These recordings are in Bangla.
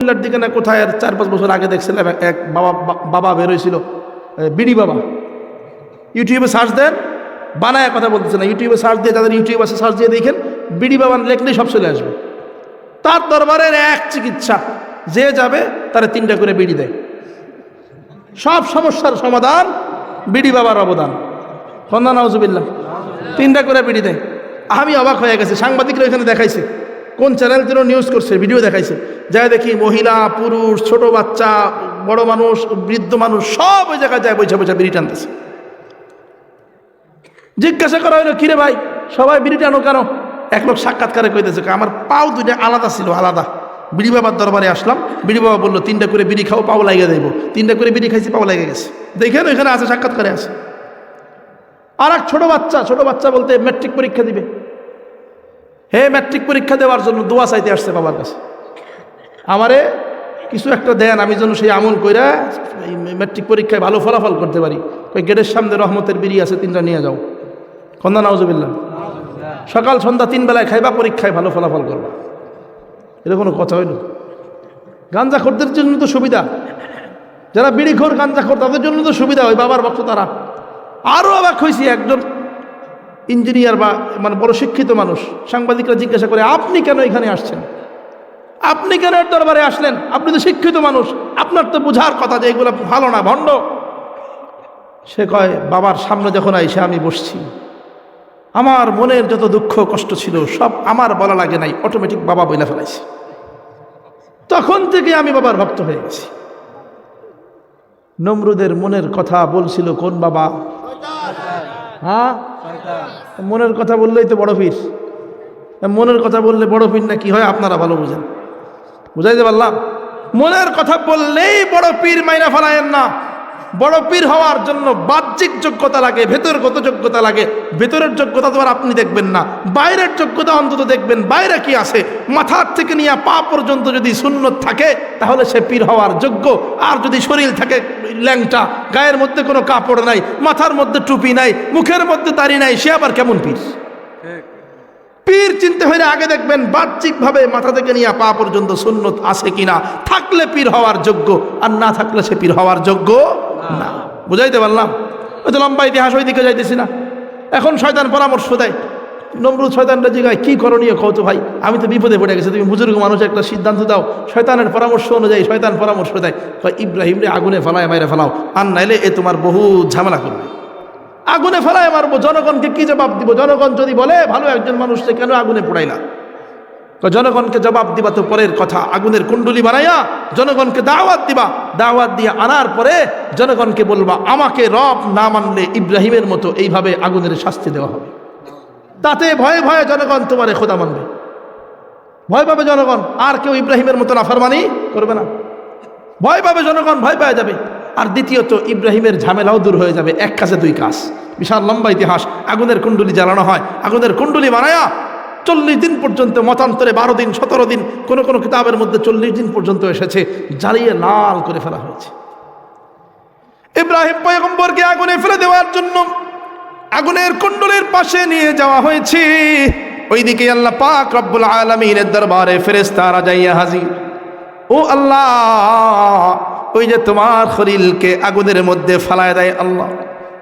কুমিল্লার দিকে না কোথায় আর চার পাঁচ বছর আগে দেখছিলাম এক- বাবা বাবা বেরোয়ছিল বিডি বাবা। ইউটিউবে সার্চ দেন, বানায় কথা বলতেছে না। ইউটিউবে সার্চ দিয়ে যাদের ইউটিউব আছে সার্চ দিয়ে দেখেন, বিডি বাবা লেখলেই সব চলে আসবে। তার দরবারের এক চিকিৎসা, যে যাবে তারা তিনটা করে বিড়ি দেয়। সব সমস্যার সমাধান বিডি বাবার অবদান। কন্যা নজুবিল্লা তিনটা করে বিড়ি দেয়। আমি অবাক হয়ে গেছে, সাংবাদিকরা এখানে দেখাইছে। কোন চ্যানেল যেন নিউজ করছে ভিডিও দেখাইছে। যাই দেখি মহিলা, পুরুষ, ছোট বাচ্চা, বড় মানুষ, বৃদ্ধ মানুষ, সব ওই জায়গায় যায় বৈশা বৈশা বিড়ি টানতেছে। জিজ্ঞাসা করা হলো কিরে ভাই, সবাই বিড়ি টানো কেন? এক লোক সাক্ষাৎকারে কইতেছে, আমার পাও দুইটা আলাদা ছিল, আলাদা। বিড়ি বাবার দরবারে আসলাম, বিড়ি বাবা বলল, তিনটা করে বিড়ি খাও, পাও লাগিয়ে দেবো। তিনটা করে বিড়ি খাইছি, পাও লাগিয়ে গেছে। দেখেন ওইখানে আছে, সাক্ষাৎকারে আছে। আর এক ছোট বাচ্চা ছোট বাচ্চা বলতে ম্যাট্রিক পরীক্ষা দিবে। হে ম্যাট্রিক পরীক্ষা দেওয়ার জন্য দোয়া চাইতে আসছে বাবার কাছে। আমারে কিছু একটা দেন, আমি যেন সেই আমল কইরা ম্যাট্রিক পরীক্ষায় ভালো ফলাফল করতে পারি। ওই গেটের সামনে রহমতের বিড়ি আছে, তিনটা নিয়ে যাও। কন্দা নাউজুবিল্লাহ। সকাল, সন্ধ্যা, তিন বেলায় খাইবা, পরীক্ষায় ভালো ফলাফল করবা। এটা কোনো কথা হইল? গাঞ্জাখোরদের জন্য তো সুবিধা। যারা বিড়িখোর, গাঞ্জাখোর, তাদের জন্য তো সুবিধা হয় বাবার ভক্ত তারা। আরও অবাক হয়েছি একজন ইঞ্জিনিয়ার বা মানে বড় শিক্ষিত মানুষ, সাংবাদিকরা জিজ্ঞাসা করে, আপনি কেন এখানে আসছেন? আপনি কেন এর দরবারে আসলেন? আপনি তো শিক্ষিত মানুষ, আপনার তো বোঝার কথা যে এগুলো ভালো না, ভণ্ড। সে কয়, বাবার সামনে যখন আইসে আমি বসছি। আমার মনের যত দুঃখ, কষ্ট ছিল, সব আমার বলা লাগে নাই অটোমেটিক বাবা বইলা ফেলাইছে। তখন থেকে আমি বাবার ভক্ত হয়ে গেছি। নমরুদের মনের কথা বলছিল, কোন বাবা? হ্যাঁ? মনের কথা বললেই তো বড় পীর। মনের কথা বললে বড় পীর না কি হয় আপনারা ভালো বুঝেন। বুঝাইতে পারলাম? মনের কথা বললেই বড় পীর মাইনা ফেলায়েন না। বড় পীর হওয়ার জন্য বাহ্যিক যোগ্যতা লাগে ভেতরগত যোগ্যতা লাগে। ভেতরের যোগ্যতা তো আর আপনি দেখবেন না। বাইরের যোগ্যতা অন্তত দেখবেন। বাইরে কি আছে? মাথার থেকে নিয়ে পা পর্যন্ত যদি সুন্নত থাকে তাহলে সে পীর হওয়ার যোগ্য। আর যদি শরীর থাকে ল্যাংটা গায়ের মধ্যে কোনো কাপড় নাই মাথার মধ্যে টুপি নাই মুখের মধ্যে দাড়ি নাই সে আবার কেমন পীর? পীর চিনতে হলে আগে দেখবেন বাহ্যিকভাবে মাথা থেকে নিয়ে পা পর্যন্ত সুন্নত আছে কিনা। থাকলে পীর হওয়ার যোগ্য আর না থাকলে সে পীর হওয়ার যোগ্য না, বুঝাইতে পারলাম। ওই তো লম্বা ইতিহাস ওই দিকে যাইতেছি না। এখন শয়তান পরামর্শ দেয়। নমরুদ শয়তানটা জিগায়, কী করণীয় কত ভাই? আমি তো বিপদে পড়ে গেছি। তুমি বুজুর্গ মানুষ একটা সিদ্ধান্ত দাও। শয়তানের পরামর্শ অনুযায়ী শয়তান পরামর্শ দেয়। ইব্রাহিম রে, আগুনে ফেলায়, মাইরে ফেলাও। আর নাইলে এ তোমার বহু ঝামেলা করবে। আগুনে ফেলায় মারবো। জনগণকে কী জবাব দিব? জনগণ যদি বলে, ভালো একজন মানুষকে কেন আগুনে পোড়াইলা জনগণকে জবাব দিবা তো পরের কথা, আগুনের কুণ্ডলি বানাইয়া জনগণকে দাওয়াত দিবা। দাওয়াত দিয়ে আনার পরে জনগণকে বলবা, আমাকে রব না মানলে ইব্রাহিমের মতো এইভাবে আগুনের শাস্তি দেওয়া হবে। তাতে ভয়ে ভয়ে জনগণ তোমারে খোদা মানবে। ভয় পাবে জনগণ, আর কেউ ইব্রাহিমের মতো নাফারমানি করবে না। ভয় পাবে জনগণ, ভয় পাওয়া যাবে। আর দ্বিতীয়ত, ইব্রাহিমের ঝামেলাও দূর হয়ে যাবে, এক কাজে দুই কাজ। বিশাল লম্বা ইতিহাস, আগুনের কুণ্ডলি জ্বালানো হয়। আগুনের কুণ্ডলি বানায়া চল্লিশ দিন পর্যন্ত, মতান্তরে বারো দিন, সতেরো দিন, কোনো কোনো কিতাবের মধ্যে চল্লিশ দিন পর্যন্ত এসেছে, জ্বালিয়ে লাল করে ফেলা হয়েছে। ইব্রাহিম পয়গম্বরকে আগুনে ফেলে দেওয়ার জন্য আগুনের কুণ্ডলের পাশে নিয়ে যাওয়া হয়েছে। ওইদিকে আল্লাহ পাক রব্বুল আলমিনের দরবারে ফেরেস্তারা যাইয়া হাজির। ও আল্লাহ, ওই যে তোমার খলিলকে আগুনের মধ্যে ফালায় দেয় আল্লাহ।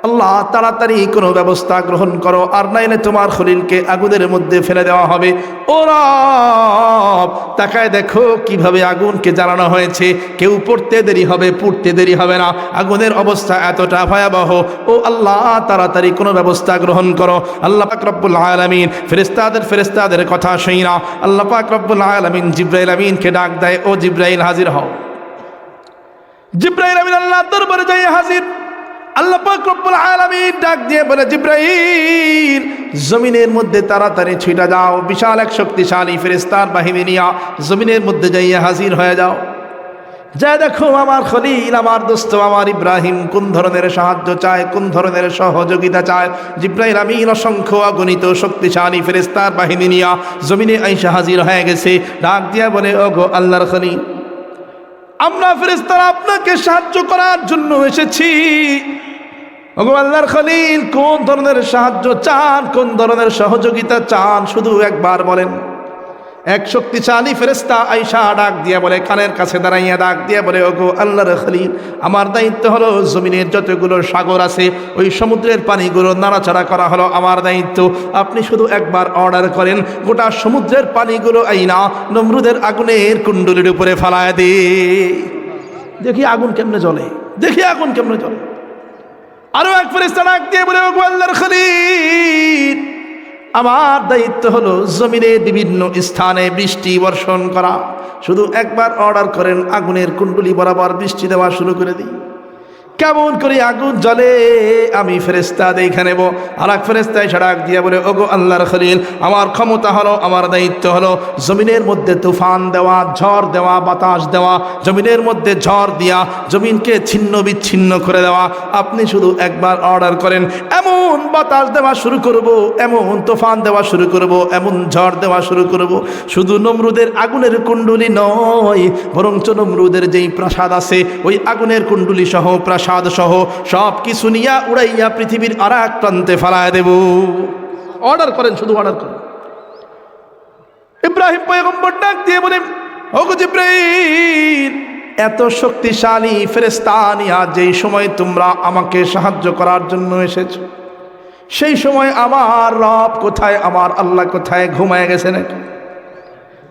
আল্লাহ তাড়াতাড়ি কোনো ব্যবস্থা গ্রহণ করো, আর নাইলে তোমার খলিলকে আগুনের মধ্যে ফেলে দেওয়া হবে। ও রব, তাকায় দেখো কীভাবে আগুনকে জ্বালানো হয়েছে। কেউ পড়তে দেরি হবে, পুড়তে দেরি হবে না। আগুনের অবস্থা এতটা ভয়াবহ। ও আল্লাহ, তাড়াতাড়ি কোনো ব্যবস্থা গ্রহণ করো। আল্লাহ পাক রব্বুল আলামিন ফেরেস্তাদের ফেরেস্তাদের কথা শুই না। আল্লাহ পাক রব্বুল আলামিন জিব্রাইল আমিনকে ডাক দেয়, ও জিব্রাইল, হাজির হও। জিব্রাইল আমিন আল্লাহ দরবারে যাই হাজির। আল্লাহ ডাক দিয়ে বলে জমিনের মধ্যে তাড়াতাড়ি যাও, বিশাল এক বাহিনী জমিনের মধ্যে হাজির হয়ে যাও। যা দেখো আমার খলিল, আমার দোস্ত, আমার ইব্রাহিম, কোন ধরনের সাহায্য চায়, কোন ধরনের সহযোগিতা চায়? জিব্রাইল আমিন অসংখ্য অগণিত শক্তিশালী ফেরেস্তার বাহিনী নিয়া জমিনে আইসা হাজির হয়ে গেছে। ডাক দিয়া বলে, ওগো আল্লাহর খলিল, আমরা ফেরেস্তারা আপনাকে সাহায্য করার জন্য এসেছি। ওগো আল্লাহর খলিল, কোন ধরনের সাহায্য চান, কোন ধরনের সহযোগিতা চান? শুধু একবার বলেন। এক শক্তিশালী ফেরেস্তা আইসা ডাক দিয়ে বলে, কানের কাছে দাঁড়াইয়া ডাক দিয়ে বলে, ওগো আল্লাহর খলিল, আমার দায়িত্ব হলো জমিনের যতগুলো সাগর আছে, ওই সমুদ্রের পানিগুলো নাড়াচাড়া করা হলো আমার দায়িত্ব। আপনি শুধু একবার অর্ডার করেন, গোটা সমুদ্রের পানিগুলো আইনা নমরুদের আগুনের কুণ্ডুলির উপরে ফালায় দে। দেখি আগুন কেমনে জ্বলে, দেখি আগুন কেমনে জ্বলে। আরও এক ফেরেস্তা ডাক দিয়ে বলে আল্লাহর খলিল আমার দায়িত্ব হলো জমিনে বিভিন্ন স্থানে বৃষ্টি বর্ষণ করা। শুধু একবার অর্ডার করেন, আগুনের কুণ্ডলি বরাবর বৃষ্টি দেওয়া শুরু করে দিই। কেমন করে আগুন জ্বলে? আমি ফেরেস্তা দেখে নেব। আর এক ফেরেস্তায় সাড়াক দিয়ে বলে, ওগো আল্লাহর খলিল, আমার ক্ষমতা হলো, আমার দায়িত্ব হলো জমিনের মধ্যে তুফান দেওয়া, ঝড় দেওয়া, বাতাস দেওয়া, জমিনের মধ্যে ঝড় দিয়া, জমিনকে ছিন্ন বিচ্ছিন্ন করে দেওয়া। আপনি শুধু একবার অর্ডার করেন, এমন বাতাস দেওয়া শুরু করব, এমন তুফান দেওয়া শুরু করব, এমন ঝড় দেওয়া শুরু করব। শুধু নমরুদের আগুনের কুণ্ডুলি নয়, বরঞ্চ নমরুদের যেই প্রাসাদ আছে, ওই আগুনের কুণ্ডুলি সহ প্রাসাদ সহ সব কিছু নিয়া উড়াইয়া পৃথিবীর আর এক প্রান্তে ফেলায় দেব। অর্ডার করেন, শুধু অর্ডার করেন। ইব্রাহিম পয়গম্বর ডাক দিয়ে ওগো জিব্রাইল, এত শক্তিশালী ফেরেস্তানিয়া যেই সময় তোমরা আমাকে সাহায্য করার জন্য এসেছ, সেই সময় আমার রব কোথায়, আমার আল্লাহ কোথায় ঘুমায় গেছে নাকি?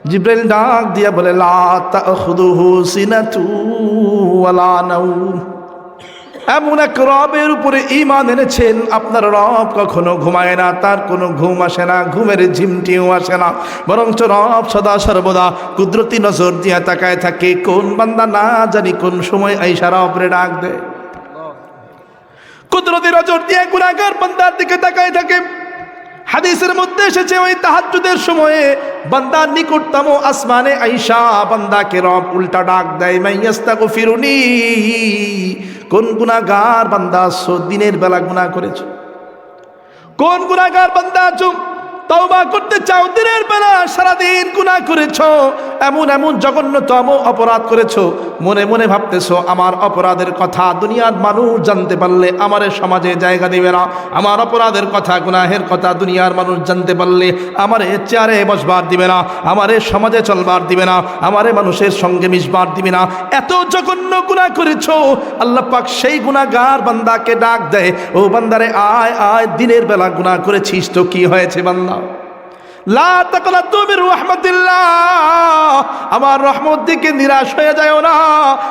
জিব্রাইল ডাক দিয়া বলে, লা তাখুদুহু সিনাতু ওয়ালা নাউম এমন এক রবের উপরে ইমান এনেছেন, আপনার রব কখনো ঘুমায় না, তার কোনো ঘুম আসে না, ঘুমের ঝিমটিও আসে না। বরঞ্চ রব সদা সর্বদা কুদরতি নজর দিয়া তাকায় থাকে, কোন বান্দা না জানি কোন সময় আইসা রবরে ডাক দেয়। কুদরতি নজর দিয়ে গুণাগার বান্দার দিকে তাকায় থাকে। হাদিসের মধ্যে এসেছে, ওই তাহাজ্জুদের সময়ে বান্দার নিকটতম আসমানে আইসা বান্দাকে রব উল্টা ডাক দেয় মাইয়াস্তাগো ফিরুনি কোন গুণাগার বান্দা আছো দিনের বেলা গুণা করেছ? কোন গুণাগার বান্দা আছো তওবা করতে চাও, দিনের বেলা সারাদিন গুনাহ করেছ, এমন এমন জঘন্যতম অপরাধ করেছ। মনে মনে ভাবতেছো, আমার অপরাধের কথা দুনিয়ার মানুষ জানতে পারলে আমার সমাজে জায়গা দিবে না। আমার অপরাধের কথা, গুনাহের কথা দুনিয়ার মানুষ জানতে পারলে আমার চেয়ারে বসবার দিবে না, আমার সমাজে চলবার দিবে না, আমারে মানুষের সঙ্গে মিশবার দিবে না। এত জঘন্য গুনাহ করেছ, আল্লাহ পাক সেই গুনাহগার বান্দাকে ডাক দেয়, ও বান্দারে, আয় আয়, দিনের বেলা গুনাহ করেছিস তো কি হয়েছে বান্দা? আমার রহমত দিকে নিরাশ হয়ে যায় না।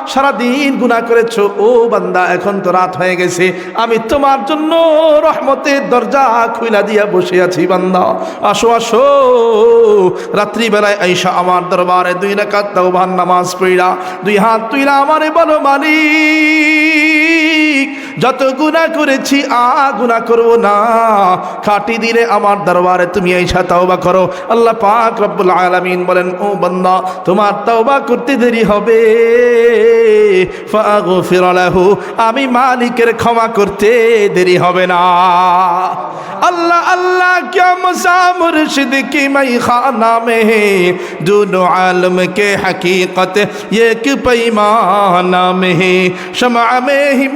সারা দিন গুনাহ করেছ। ও বান্দা, এখন তো রাত হয়ে গেছে। আমি তোমার জন্য রহমতের দরজা খুইলা দিয়া বসে আছি বান্দা। আসো আসো। রাত্রিবেলায় আইসা আমার দরবারে দুই রাকাত তাওবার নামাজ পড়িলা। দুই হাত তুইলা আমারে বলো মালিক। যত গুণা করেছি, আ গুণা করব না। খাটি দিলে আমার দরবারে তুমি এই তাওবা করো। আল্লাহ পাক রব্বুল আলামিন বলেন, ও বান্দা, তোমার তাওবা করতে দেরি হবে। আমি মালিকের ক্ষমা করতে দেরি হবে না। আল্লাহ আল্লাহ কে مرشد کی কি خانہ میں ہے دونوں عالم کے حقیقت یک پیمانہ میں শমা شمع میں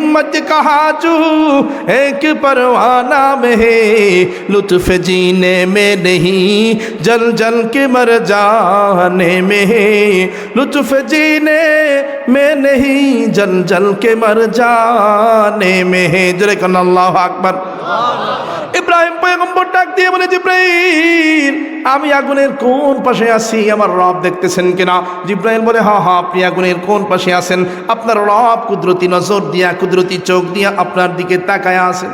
हिम्मत कहा जू एक परवाना में है। लुत्फ जीने में नहीं, जल जल के मर जाने में है। लुत्फ जीने में नहीं, जल जल के मर जाने में है। जरे कन अल्लाह अकबर। পয়গম্বর ডাক দিয়ে বলে জিব্রাইল, আমি আগুনের কোন পাশে আছি? আমার রব দেখতেছেন কিনা? জিব্রাইল বলে, হা হা, আপনি আগুনের কোন পাশে আছেন? আপনার রব কুদরতি নজর দিয়া, কুদরতি চোখ দিয়া আপনার দিকে তাকায় আছেন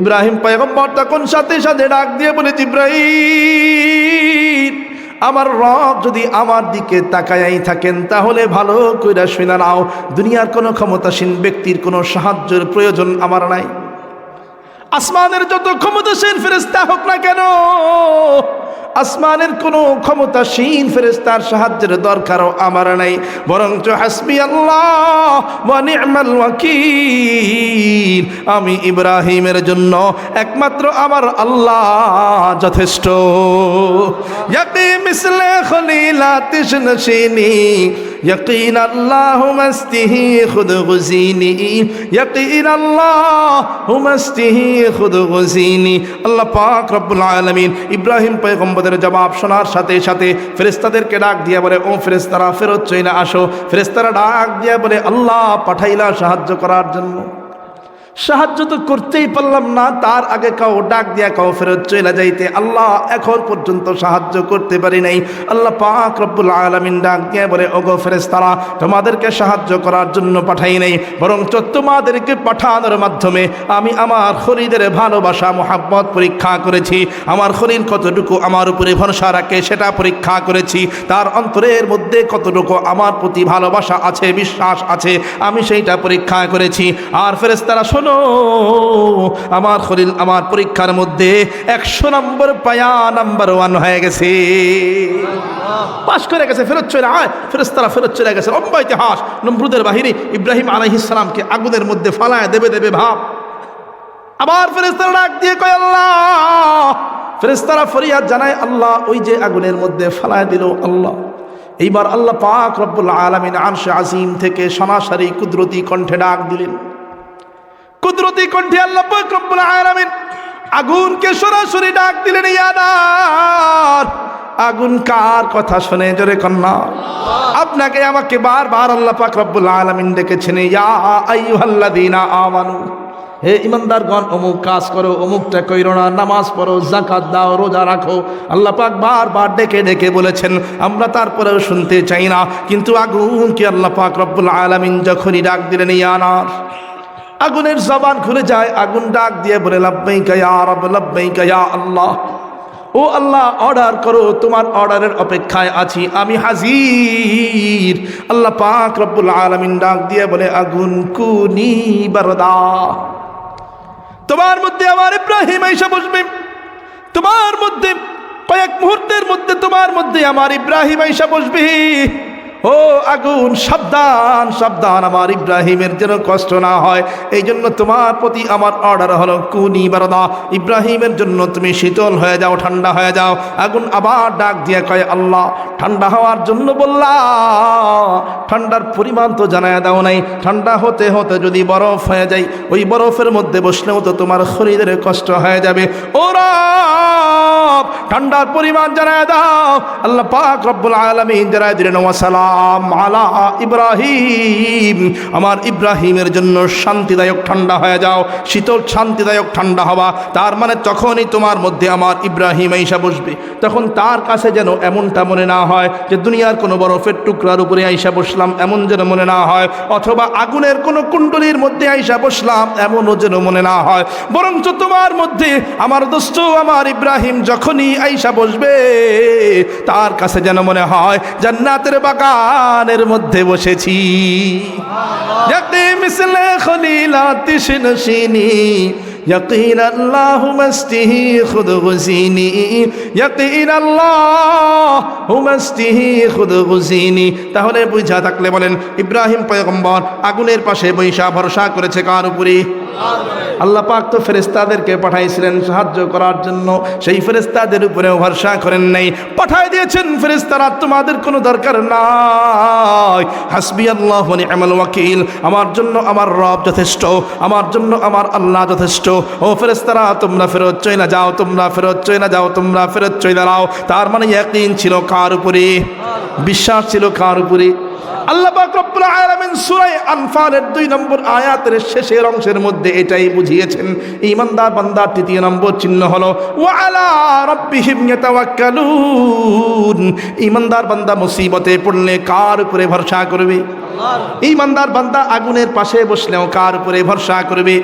ইব্রাহিম পয়গম্বর তখন সাথে সাথে ডাক দিয়ে বলে, জিব্রাইল, আমার রব যদি আমার দিকে তাকায়াই থাকেন, তাহলে ভালো কইরা শুনে নাও। দুনিয়ার কোনো ক্ষমতাসীন ব্যক্তির কোনো সাহায্যের প্রয়োজন আমার নাই। আসমানের যত ক্ষমতাসীন ফেরেস্তা হোক না কেন, আসমানের কোনো ক্ষমতাসীন ফেরেস্তার সাহায্যের দরকারও আমার নাই। বরঞ্চ হাসবি আল্লাহ নি'মাল ওয়াকিল। আমি ইব্রাহিমের জন্য একমাত্র আমার আল্লাহ যথেষ্ট। ইয়াকি মিসলে খলিলা তিসনশিনী يقين اللهم استه خذ غزيني يقين اللهم استه خذ غزيني আল্লাহ পাক রব্বুল আলামিন ইব্রাহিম পয়গম্বরের জবাব শোনার সাথে সাথে ফেরেশতাদেরকে ডাক দিয়ে বলে ও ফেরেশতারা ফেরত চইলা আসো ফেরেশতারা ডাক দিয়ে বলে আল্লাহ পাঠাইলা সাহায্য করার জন্য সাহায্য তো করতেই পারলাম না, তার আগে কাউ ডাক দিয়া কাউ ফেরত চলে যাইতে। আল্লাহ এখন পর্যন্ত সাহায্য করতে পারি নাই। আল্লাহ পাক রব্বুল আলমিন ডাক দিয়ে বলে, ওগো ফেরেস্তারা তোমাদেরকে সাহায্য করার জন্য পাঠাই নাই বরং তোমাদেরকে পাঠানোর মাধ্যমে আমি আমার খরিদের ভালোবাসা, মোহাব্বত পরীক্ষা করেছি। আমার খরিদ কতটুকু আমার উপরে ভরসা রাখে সেটা পরীক্ষা করেছি। তার অন্তরের মধ্যে কতটুকু আমার প্রতি ভালোবাসা আছে, বিশ্বাস আছে, আমি সেইটা পরীক্ষা করেছি। আর ফেরেস্তারা শোনো, আমার খলিল আমার পরীক্ষার মধ্যে একশো নম্বর পায়া নাম্বার ওয়ান হয়ে গেছে। পাশ করে গেছে, ফেরত চলে আয়। ফেরেস্তারা ফেরত চলে গেছে। লম্বা ইতিহাস। নমরুদের বাহিনী ইব্রাহিম আলাইহিসালামকে আগুনের মধ্যে ফালায় দেবে দেবে ভাব। আবার ফেরেস্তারা ডাক দিয়ে কয়, আল্লাহ! ফেরেস্তারা ফরিয়াদ জানায়, আল্লাহ, ওই যে আগুনের মধ্যে ফালায় দিল আল্লাহ। এইবার আল্লাহ পাক রব্বুল আলমিন আরশে আজিম থেকে সনাসারি কুদরতি কণ্ঠে ডাক দিলেন। কুদরতি কণ্ঠে আল্লাহ রব্বুল আলামিন আগুনকে সরাসরি ডাক দিলেন ইয়াদার আগুন কার কথা শুনে, জোরে কন্যা? আপনাকে আমাকে বারবার আল্লাহ পাক রব্বুল আলামিন ডেকেছেন, ইয়া আইয়ুহাল্লাযীনা আমানু! হে ইমানদারগণ, অমুক কাজ করো, অমুকটা কইরো না, নামাজ পড়ো জাকাত দাও, রোজা রাখো। আল্লাহ পাক বারবার ডেকে ডেকে বলেছেন, আমরা তারপরেও শুনতে চাই না। কিন্তু আগুনকে আল্লাহ পাক রব্বুল আলামিন যখনই ডাক দিলেন ইয়ানার আগুনের জবান খুলে যায়, আগুন ডাক দিয়ে বলে লাব্বাই গায়া রব লাব্বাই গায়া আল্লাহ। ও আল্লাহ, অর্ডার করো, তোমার অর্ডারের অপেক্ষায় আছি, আমি হাজির। আল্লাহ পাক রব্বুল আলামিন ডাক দিয়ে বলে, আগুন কুনি বারদা। তোমার মধ্যে আমার ইব্রাহিম এসে বসবে। তোমার মধ্যে, কয়েক মুহূর্তের মধ্যে তোমার মধ্যে আমার ইব্রাহিম এসে বসবে। ও আগুন, সাবধান সাবধান, আমার ইব্রাহিমের যেন কষ্ট না হয়। এই জন্য তোমার প্রতি আমার অর্ডার হলো, কুনি বারদা, ইব্রাহিমের জন্য তুমি শীতল হয়ে যাও, ঠান্ডা হয়ে যাও। আগুন আবার ডাক দিয়ে কয়, আল্লাহ, ঠান্ডা হওয়ার জন্য বললা ঠান্ডার পরিমাণ তো জানায় দাও নাই। ঠান্ডা হতে হতে যদি বরফ হয়ে যায়, ওই বরফের মধ্যে বসলেও তো তোমার শরীরের কষ্ট হয়ে যাবে। ওরা ঠান্ডার পরিমাণ জানায় দাও। আল্লাহ পাক রব্বুল আলমিন জানায় দিলেন ওয়াসালাম আলা ইব্রাহিম। আমার ইব্রাহিমের জন্য শান্তিদায়ক ঠান্ডা হয়ে যাও, শীতল শান্তিদায়ক ঠান্ডা হওয়া। তার মানে তখনই তোমার মধ্যে আমার ইব্রাহিম আইসা বসবে। তখন তার কাছে যেন এমনটা মনে না হয় যে দুনিয়ার কোনো বরফের টুকরার উপরে আইসা বসলাম, এমন যেন মনে না হয়। অথবা আগুনের কোনো কুণ্ডলীর মধ্যে আইসা বসলাম, এমনও যেন মনে না হয়। বরঞ্চ তোমার মধ্যে আমার দোস্ত আমার ইব্রাহিম যখনই আইসা বসবে, তার কাছে যেন মনে হয়, জান্নাতের বাগানের মধ্যে বসেছি। যাকে মিসলে খলিলা তিসনশিনী يقين الله مسته خذ غزيني يقين الله مسته خذ غزيني তাহলে বুঝা থাকলে বলেন ইব্রাহিম পয়গম্বর আগুনের পাশে বৈশা ভরসা করেছে কার উপরে আল্লাহ পাক তো ফেরেস্তাদেরকে পাঠাইছিলেন সাহায্য করার জন্য সেই ফেরেস্তাদের উপরেও ভরসা করেন নাই পাঠাই দিয়েছেন ফেরেস্তারা তোমাদের কোনো দরকার নাই হাসবি আল্লাহ নি'মাল ওয়াকিল আমার জন্য আমার রব যথেষ্ট আমার জন্য আমার আল্লাহ যথেষ্ট ও ফেরেস্তারা তোমরা ফেরত চই না যাও, তোমরা ফেরত চই না যাও, তোমরা ফেরত চই দাঁড়াও। তার মানে একদিন ছিল কার উপরে? বিশ্বাস ছিল কার উপরে? ঈমানদার বান্দার তৃতীয় নম্বর চিহ্ন ঈমানদার বান্দা মুসিবতে পড়লে কার উপরে ভরসা করবে? ঈমানদার বান্দা আগুনের পাশে বসলেও কার উপরে ভরসা করবে?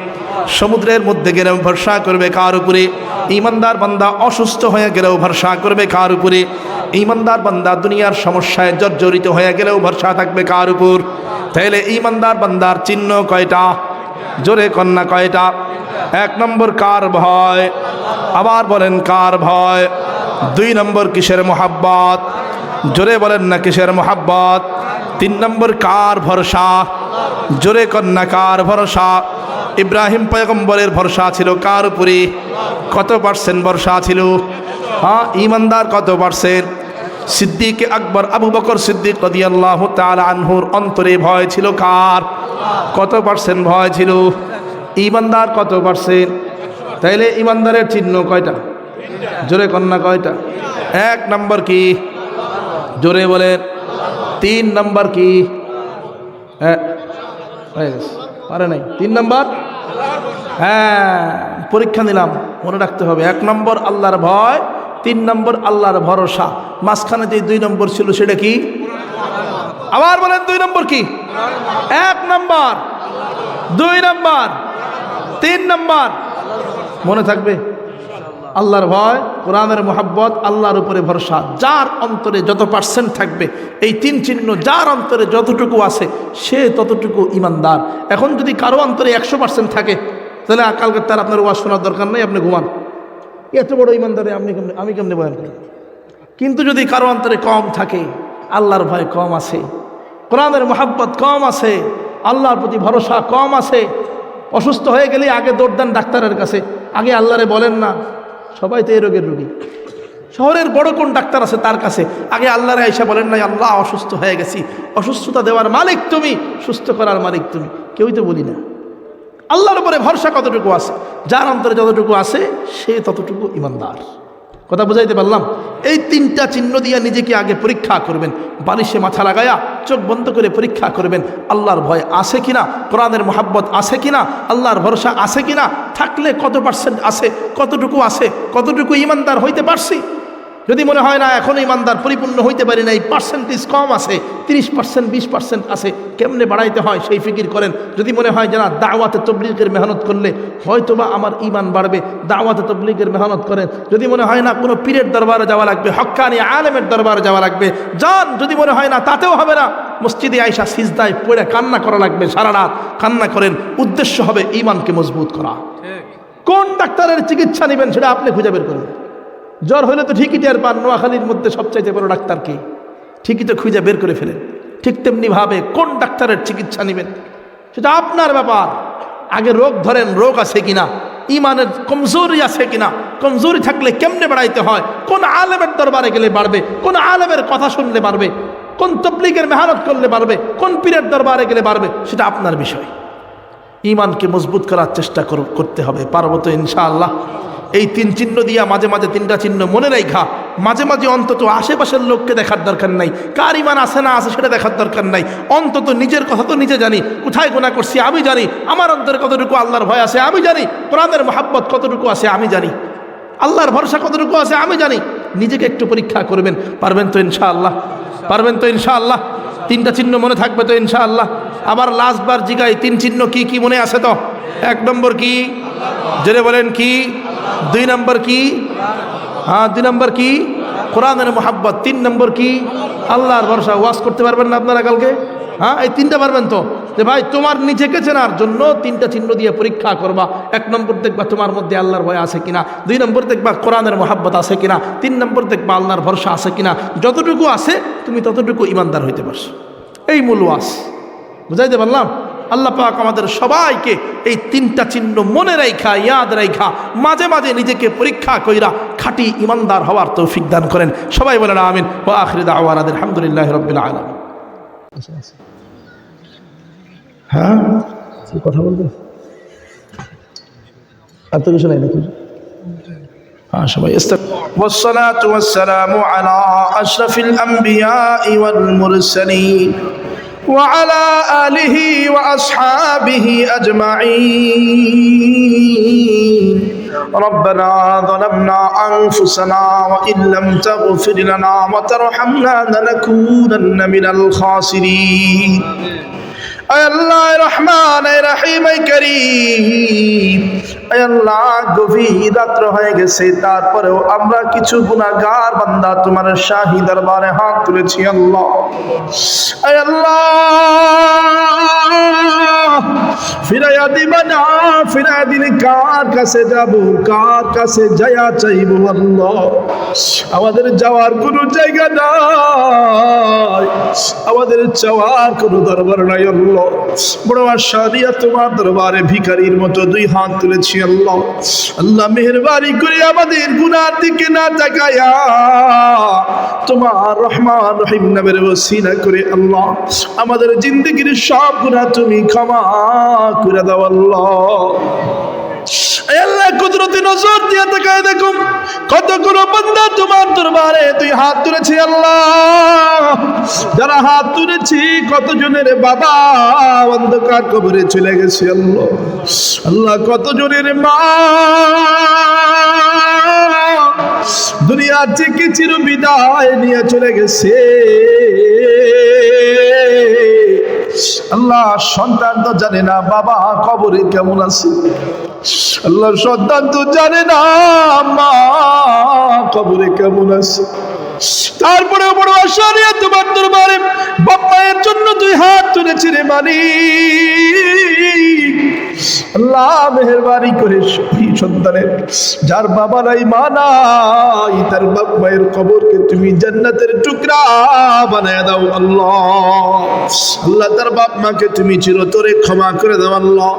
সমুদ্রের মধ্যে গেলেও ভরসা করবে কার উপরে? ঈমানদার বান্দা অসুস্থ হয়ে গেলেও ভরসা করবে কার উপরে? ঈমানদার বান্দা দুনিয়ার সমস্যায় জর্জরিত হয়ে গেলেও ভরসা থাকবে কার উপর? তাহলে ঈমানদার বান্দার চিহ্ন কয়টা? জোরে কন্যা কয়টা? এক নম্বর কার ভয়? আবার বলেন কার ভয়? দুই নম্বর কিসের মোহাব্বত? জোরে বলেন না কিসের মোহাব্বত? তিন নম্বর কার ভরসা? জোরে কন্যা, কার ভরসা? ইব্রাহিম পয়গম্বরের ভরসা ছিল কার উপরে? কত পার্সেন্ট ভরসা ছিল? হ্যাঁ ইমানদার কত percent Siddiq Akbar, Abu Bakr Siddiq রাদিয়াল্লাহু তাআলা আনহুর অন্তরে ভয় ছিল কার? কত পার্সেন্ট ভয় ছিল? ইমানদার কত পার্সেন্ট তাইলে ইমানদারের চিহ্ন কয়টা? জোরে কন্যা কয়টা? এক নম্বর কি? জোরে বলেন। তিন নম্বর কি? হ্যাঁ পারে নাই। তিন নম্বর? হ্যাঁ পরীক্ষা নিলাম। মনে রাখতে হবে। এক নম্বর আল্লাহর ভয় তিন নম্বর আল্লাহর ভরসা। মাঝখানে যে দুই নম্বর ছিল সেটা কি? আবার বলেন দুই নম্বর কি? এক নম্বর। দুই নম্বর। তিন নম্বর। মনে থাকবে? আল্লাহর ভয়, কোরআনের মোহাব্বত, আল্লাহর উপরে ভরসা। যার অন্তরে যত পার্সেন্ট থাকবে, এই তিন চিহ্ন যার অন্তরে যতটুকু আছে, সে ততটুকু ইমানদার। এখন যদি কারও অন্তরে একশো পার্সেন্ট থাকে, তাহলে কালকে তার আপনার ওয়াজ শোনার দরকার নেই, আপনি ঘুমান। এত বড় ইমানদারে আপনি আমি কেমনে বয়ান করি? কিন্তু যদি কারও অন্তরে কম থাকে, আল্লাহর ভয় কম আছে, কোরআনের মোহাব্বত কম আছে, আল্লাহর প্রতি ভরসা কম আছে, অসুস্থ হয়ে গেলে আগে দৌড় দেন ডাক্তারের কাছে। আগে আল্লাহরে বলেন না, সবাই তো এই রোগের রোগী। শহরের বড় কোন ডাক্তার আছে তার কাছে? আগে আল্লাহরে আইসা বলেন নাই আল্লাহ, অসুস্থ হয়ে গেছি। অসুস্থতা দেওয়ার মালিক তুমি, সুস্থ করার মালিক তুমি। কেউই তো বলি না। আল্লাহর উপরে ভরসা কতটুকু আছে? যার অন্তরে যতটুকু আছে, সে ততটুকু ইমানদার। কথা বুঝাইতে পারলাম? এই তিনটা চিহ্ন দিয়ে নিজেকে আগে পরীক্ষা করবেন। বালিশে মাথা লাগায়া চোখ বন্ধ করে পরীক্ষা করবেন, আল্লাহর ভয় আছে কিনা? কোরআনের মোহাব্বত আছে কিনা? আল্লাহর ভরসা আছে কিনা? থাকলে কত পার্সেন্ট আছে, কতটুকু আছে, কতটুকু ইমানদার হইতে পারছি? যদি মনে হয় না এখনও ইমানদার পরিপূর্ণ হইতে পারি না এই পার্সেন্টেজ কম আছে তিরিশ পার্সেন্ট বিশ পার্সেন্ট আছে কেমনে বাড়াইতে হয় সেই ফিকির করেন? যদি মনে হয় যে না দাওয়াতে তবলিগের মেহনত করলে হয়তোবা আমার ইমান বাড়বে দাওয়াতে তবলিগের মেহনত করেন। যদি মনে হয় না কোনো পীরের দরবারে যাওয়া লাগবে হক্কানি আলেমের দরবারে যাওয়া লাগবে যান যদি মনে হয় না তাতেও হবে না মসজিদে আয়সা সিজদায় পড়ে কান্না করা লাগবে সারা রাত কান্না করেন উদ্দেশ্য হবে ইমানকে মজবুত করা। কোন ডাক্তারের চিকিৎসা নেবেন সেটা আপনি খুঁজে বের করবেন জ্বর হলে তো ঠিকই টের পান, নোয়াখালীর মধ্যে সবচাইতে বড় ডাক্তার কে? ঠিকই তো খুঁজে বের করে ফেলেন। ঠিক তেমনি ভাবে কোন ডাক্তারের চিকিৎসা নেবেন? সেটা আপনার ব্যাপার। আগে রোগ ধরেন, রোগ আছে কিনা? ইমানের কমজোরি আছে কিনা? কমজোরি থাকলে কেমনে বাড়াইতে হয়? কোন আলেমের দরবারে গেলে বাড়বে? কোন আলেমের কথা শুনলে বাড়বে? কোন তবলিগের মেহনত করলে বাড়বে? কোন পীরের দরবারে গেলে বাড়বে? সেটা আপনার বিষয়। ইমানকে মজবুত করার চেষ্টা কর- করতে হবে, পারব তো ইনশাআল্লাহ। এই তিন চিহ্ন দিয়া মাঝে মাঝে তিনটা চিহ্ন মনে রাখা মাঝে মাঝে অন্তত আশেপাশের লোককে দেখার দরকার নাই। কার ইমান আছে না আছে সেটা দেখার দরকার নাই। অন্তত নিজের কথা তো নিজে জানি। কোথায় গুণা করছি আমি জানি। আমার অন্তরে কতটুকু আল্লাহর ভয় আছে আমি জানি। কোরআনের মহাব্বত কতটুকু আছে আমি জানি। আল্লাহর ভরসা কতটুকু আছে আমি জানি। নিজেকে একটু পরীক্ষা করবেন। পারবেন তো ইনশাআল্লাহ? পারবেন তো ইনশাআল্লাহ? তিনটা চিহ্ন মনে থাকবে তো ইনশাআল্লাহ। আবার লাস্ট বার জিগাই, তিন চিহ্ন কি কি মনে আছে তো? এক নম্বর কি? জেনে বলেন কি? দুই নম্বর কি? হ্যাঁ দুই নম্বর কি? কোরআনের মোহাব্বত। তিন নম্বর কি? আল্লাহর ভরসা। ওয়াশ করতে পারবেন না আপনারা কালকে? হ্যাঁ এই তিনটা পারবেন তো। যে ভাই, তোমার নিজেকে চেনার জন্য তিনটা চিহ্ন দিয়ে পরীক্ষা করবা। এক নম্বর দেখবা তোমার মধ্যে আল্লাহর ভয় আছে কিনা। দুই নম্বর দেখবা কোরআনের মোহাব্বত আছে কিনা। তিন নম্বর দেখবা আল্লাহর ভরসা আছে কিনা। যতটুকু আছে, তুমি ততটুকু ইমানদার হইতে পারছ। এই মূল ওয়াস বুঝাইতে পারলাম? আল্লাহ পাক আমাদের সবাইকে এই তিনটা চিহ্ন মনে রাইখা, ইয়াদ রাইখা, মাঝে মাঝে নিজেকে পরীক্ষা কইরা খাঁটি ইমানদার হওয়ার তৌফিক দান করেন। সবাই বলেন আমিন। ও আখরি দাওয়ান আলহামদুলিল্লাহ রবিল আলম হ্যাঁ কি কথা বলবে আর তো কিছু নাই নাকি হ্যাঁ সবাই والصلاة والسلام على أشرف الأنبياء والمرسلين وعلى آله وأصحابه أجمعين ربنا ظلمنا أنفسنا وإن لم تغفر لنا وترحمنا لنكونن من الخاسرين আয় আল্লাহ রহমান রহিম করিম। আল্লাহ গভীর রাত্র হয়ে গেছে, তারপরেও আমরা কিছু গুনাহগার বান্দা তোমার শাহী দরবারে হাত তুলেছি, আল্লাহ। আল্লাহ, ফিরাইয়া দিবা না, ফিরাইয়া দিলে কার কাছে যাব, কার কাছে যায়া চাইব, আল্লাহ। আমাদের যাওয়ার কোনো জায়গা নাই, আমাদের চাওয়ার কোনো দরবার নাই, আল্লাহ। বড় আশা দিয়া তোমার দরবারে ভিখারির মতো দুই হাত তুলেছি আল্লাহ আল্লাহ করে আমাদের দিকে না তোমার রহমান রহিম করে আল্লাহ, আমাদের জিন্দগির সব গুণা তুমি ক্ষমা করে দাও আল্লাহ। আল্লাহ কুদরতি নজর দিয়ে তাকায় দেখুন, কতগুলো বান্দা তোমার দরবারে তুই হাত তুলেছি আল্লাহ। যারা হাত তুলেছি, কতজনের বাবা অন্ধকার কবরে চলে গেছে আল্লাহ। আল্লাহ, কতজনের মা। দুনিয়া থেকে চির বিদায় নিয়ে চলে গেছে। আল্লাহ সন্তান তো জানে না, বাবা কবরে কেমন আছে? আল্লাহ সন্তান তো জানে না, মা কবরে কেমন আছে? তারপরে বড় আশা তোমার দরবারে বাপ্পায়ের জন্য তুই হাত তুলেছি রে মানি আল্লাহ মেহরবানি করে সুখী সন্তানের, যার বাবা নাই, মা নাই, তার বাপ মায়ের কবরকে তুমি জান্নাতের টুকরা বানায় দাও, আল্লাহ। আল্লাহ তার বাপ মাকে তুমি চিরতরে ক্ষমা করে দাও, আল্লাহ।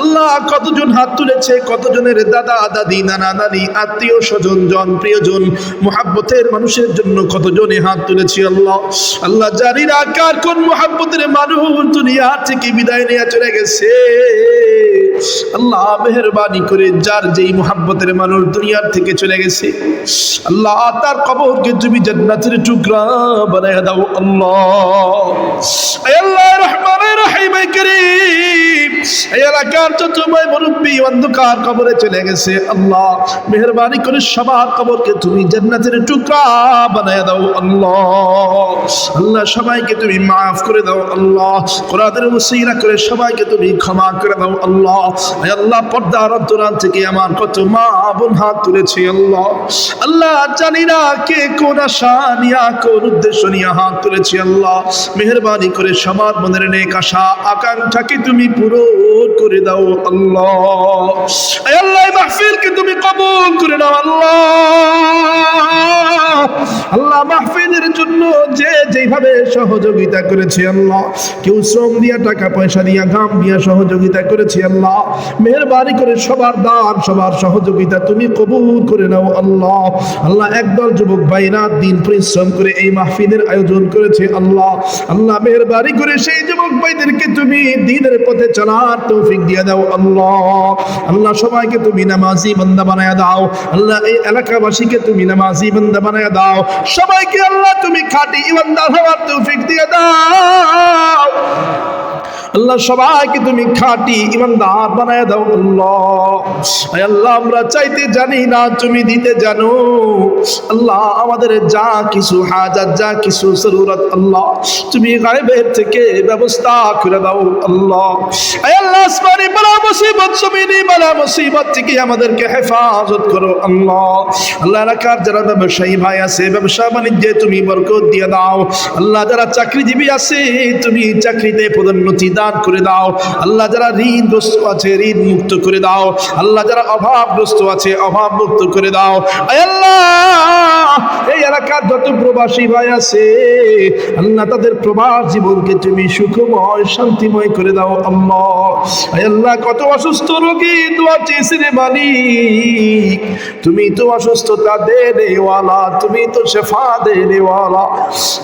আল্লাহ কতজন হাত তুলেছে, কতজনের দাদা, দাদি, নানা, নানি, আত্মীয় স্বজন, জন, প্রিয়জন, মোহাব্বতের মানুষের জন্য কতজনে হাত তুলেছি, আল্লাহ। আল্লাহ জানি না কার কোন মোহাব্বতের মানুষ দুনিয়া থেকে বিদায় নিয়ে চলে গেছে। আল্লাহ মেহরবানি করে যার যেই মোহাব্বতের মানুষ দুনিয়ার থেকে চলে গেছে, আল্লাহ তার কবরকে তুমি জান্নাতের টুকরা বানায় দাও, আল্লাহ। আল্লাহ রহমানের রহিম করিম। এলাকার মুরব্বী অন্ধকার কবরে চলে গেছে। আল্লাহ, মেহরবানি করে সবার কবরকে তুমি জান্নাতের টুকরা বানায় দাও, আল্লাহ। আল্লাহ, সবাইকে তুমি মাফ করে দাও, আল্লাহ। করে সবাইকে তুমি ক্ষমা করে দাও, আল্লাহ। আল্লাহ থেকে আমার কত মা বোন হাত তুলেছে, আল্লাহ। আল্লাহ, জানি না কে কোন আশা নিয়া, কোন উদ্দেশ্য নিয়ে হাত তুলেছে, আল্লাহ। মেহরবানি করে সবার মনের নেক আশা, আকাঙ্ক্ষাকে তুমি পূরণ করে দাও, আল্লাহ। আল্লাহ মাহফিলকে তুমি কবুল করে নাও, আল্লাহ। আল্লাহ, মাহফিলের জন্য যে যেভাবে সহযোগিতা করেছে, আল্লাহ। কেউ শ্রম দিয়া, টাকা পয়সা দিয়া গাম দিয়া সহযোগিতা করেছে, আল্লাহ। মেহরবানি করে সবার দান, সবার সহযোগিতা তুমি কবুল করে নাও, আল্লাহ। আল্লাহ, একদল যুবক ভাই রাত দিন পরিশ্রম করে এই মাহফিলের আয়োজন করেছে, আল্লাহ। আল্লাহ, মেহরবানি করে সেই যুবক ভাইদেরকে তুমি দিনের পথে চলার তৌফিক দিয়ে দাও আল্লাহ। আল্লাহ সবাইকে তুমি নামাজি বান্দা বানায় দাও। আল্লাহ এই এলাকাবাসীকে তুমি নামাজি বান্দা বানায় দাও। সবাইকে আল্লাহ তুমি খাঁটি ইমানদার হওয়ার তৌফিক দিয়ে দাও। আল্লাহ সবাইকে তুমি খাঁটি ইমানদার বানায় দাও আল্লাহ। আল্লাহ, আমরা চাইতে জানি না, তুমি দিতে জানো। আল্লাহ, আমাদের যা কিছু হাজার, যা কিছু জরুরত, আল্লাহ, তুমি গায়েবের থেকে ব্যবস্থা করে দাও আল্লাহ। আল্লাহ আসমানি, বালা মুসিবত, জমিনি, বালা মুসিবত, থেকে আমাদেরকে হেফাজত করো, আল্লাহ। আল্লাহ এলাকার যারা ব্যবসায়ী ভাই আছে, ব্যবসা বাণিজ্যে তুমি বরকত দিয়ে দাও। আল্লাহ যারা চাকরিজীবী আছে, তুমি চাকরিতে পদোন্নতি দান করে দাও। আল্লাহ যারা ঋণগ্রস্ত আছে, ঋণ মুক্ত করে দাও। আল্লাহ যারা অভাবগ্রস্ত আছে, অভাব মুক্ত করে দাও। আল্লাহ! এই এলাকার যত প্রবাসী ভাই আছে, আল্লাহ তাদের প্রবাস জীবনকে তুমি সুখময়, শান্তিময় করে দাও, আল্লাহ। আল্লাহ, কত অসুস্থ রোগী দোয়া চেয়েছে মালিক। তুমি তো অসুস্থতা দে তুমি তো শেফা দে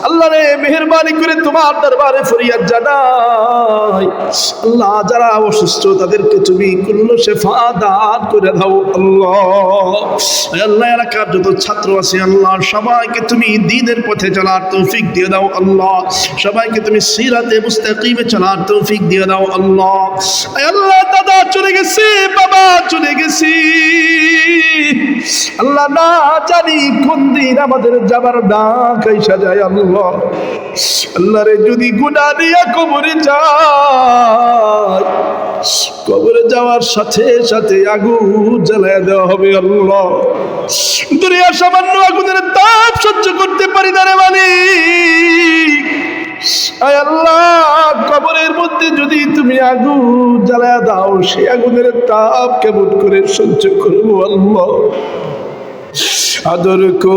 আল্লাহ রে, মেহরবানি করে তোমার দরবারে ফরিয়াদ জানাই। আল্লাহ, যারা অসুস্থ, তাদেরকে তুমি কুল্ল শেফা দান করে দাও, আল্লাহ। আল্লাহ এলাকার যত ছাত্র আছে, আল্লাহ। সবাইকে তুমি দিনের পথে চলার তৌফিক দিয়ে দাও, আল্লাহ। সবাইকে তুমি সিরাতে মুস্তাকিমে চলার তৌফিক দিয়ে দাও, আল্লাহ। আল্লাহ দাদা চলে গেছে, বাবা চলে গেছি। আল্লাহ না জানি কোন দিন আমাদের যাবার ডাক আইসা আল্লাহ। আল্লাহ রে, যদি গুণা নিয়ে কবরে যায়, কবরে যাওয়ার সাথে সাথে আগুন জ্বালায় দেওয়া হবে আল্লাহ। দুনিয়া সামান্য আগুনের তাপ সহ্য করতে পারি না রে মালিক। আল্লাহ, কবরের মধ্যে যদি তুমি আগুন জ্বালায় দাও, সেই আগুনের তাপ কেমন করে সহ্য করব আল্লাহ? আদর কো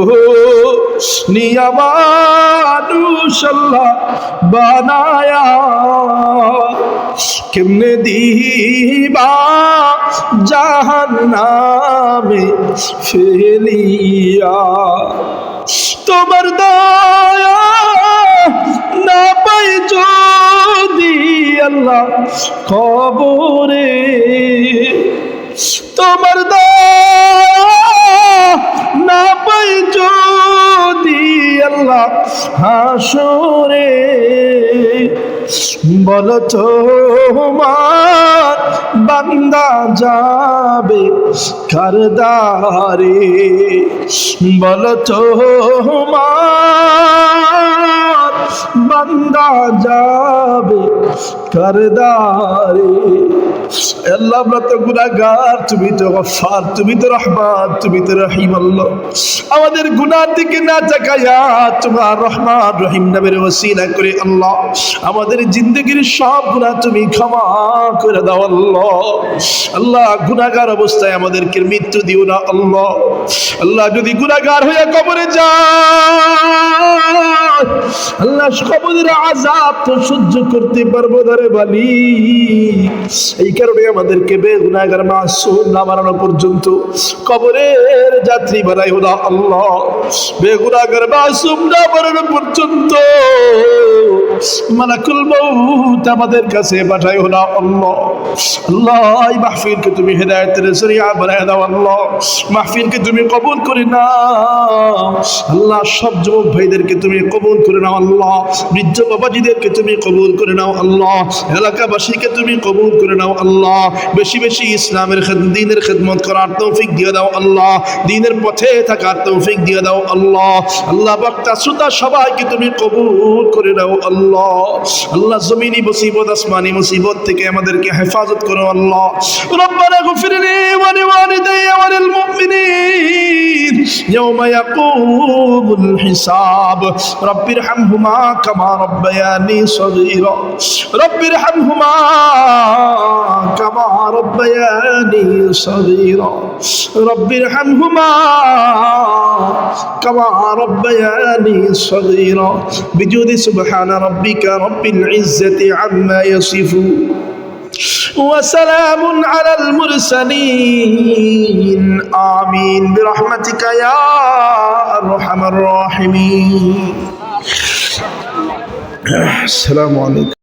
নিয়ামানুষ আল্লাহ বানায়া। কেমনে দিবা জাহান্নামে ফেলিয়া? তোমার দয়া বল তোমার বান্দা যাবে কারদারে বল তোমার বান্দা যাবে আল্লাহ আমাদের গুনাহ থেকে না তোমার রহমান, রহিম নামের করে আল্লাহ। আমাদের জিন্দগির সব গুনাহ তুমি ক্ষমা করে দাও আল্লাহ। আল্লাহ, গুনাহগার অবস্থায় আমাদেরকে মৃত্যু দিও না আল্লাহ। আল্লাহ, যদি গুনাহগার হয়ে কবরে যা আল্লাহ কবরের আজাব তো সহ্য করতে পারব না বালি এই কারণে আমাদেরকে বেগুনাগার মাসুম না বানানো পর্যন্ত কবরের যাত্রী বানাইও না আল্লাহ। বেগুনাগার মাসুম না বানানো পর্যন্ত মালাকুল মউত আমাদের কাছে পাঠাইও না আল্লাহ। আল্লাহ, এই মাহফিলকে তুমি হেদায়েতের জরিয়া বানায় দাও আল্লাহ। মাহফিলকে তুমি কবুল করে নাও। আল্লাহ, সব যুবক ভাইদেরকে তুমি কবুল করে নাও আল্লাহ। বৃদ্ধ বাবাজিদেরকে তুমি কবুল করে নাও আল্লাহ। এলাকাবাসীকে তুমি কবুল করে নাও আল্লাহ বেশি বেশি ইসলামের খেদ- দিনের খেদমত করার তৌফিক দিয়ে দাও আল্লাহ দিনের পথে থাকার তৌফিক দিয়ে দাও আল্লাহ আল্লাহ বক্তা শ্রোতা সবাইকে তুমি কবুল করে নাও আল্লাহ আল্লাহ জমিনি মুসিবত আসমানি মুসিবত থেকে আমাদেরকে হেফাজত করো আল্লাহ ربنا اغفر لي ولوالدي وللمؤمنين يوم يقوم الحساب رب ارحمهما كما ربياني صغيرا ارحمهما كما ربياني صغيرا. رب ارحمهما كما ربياني صغيرا. بجود سبحان ربك رب العزة عما يصفون. وسلام على المرسلين. آمين. برحمتك يا أرحم الراحمين. السلام عليكم.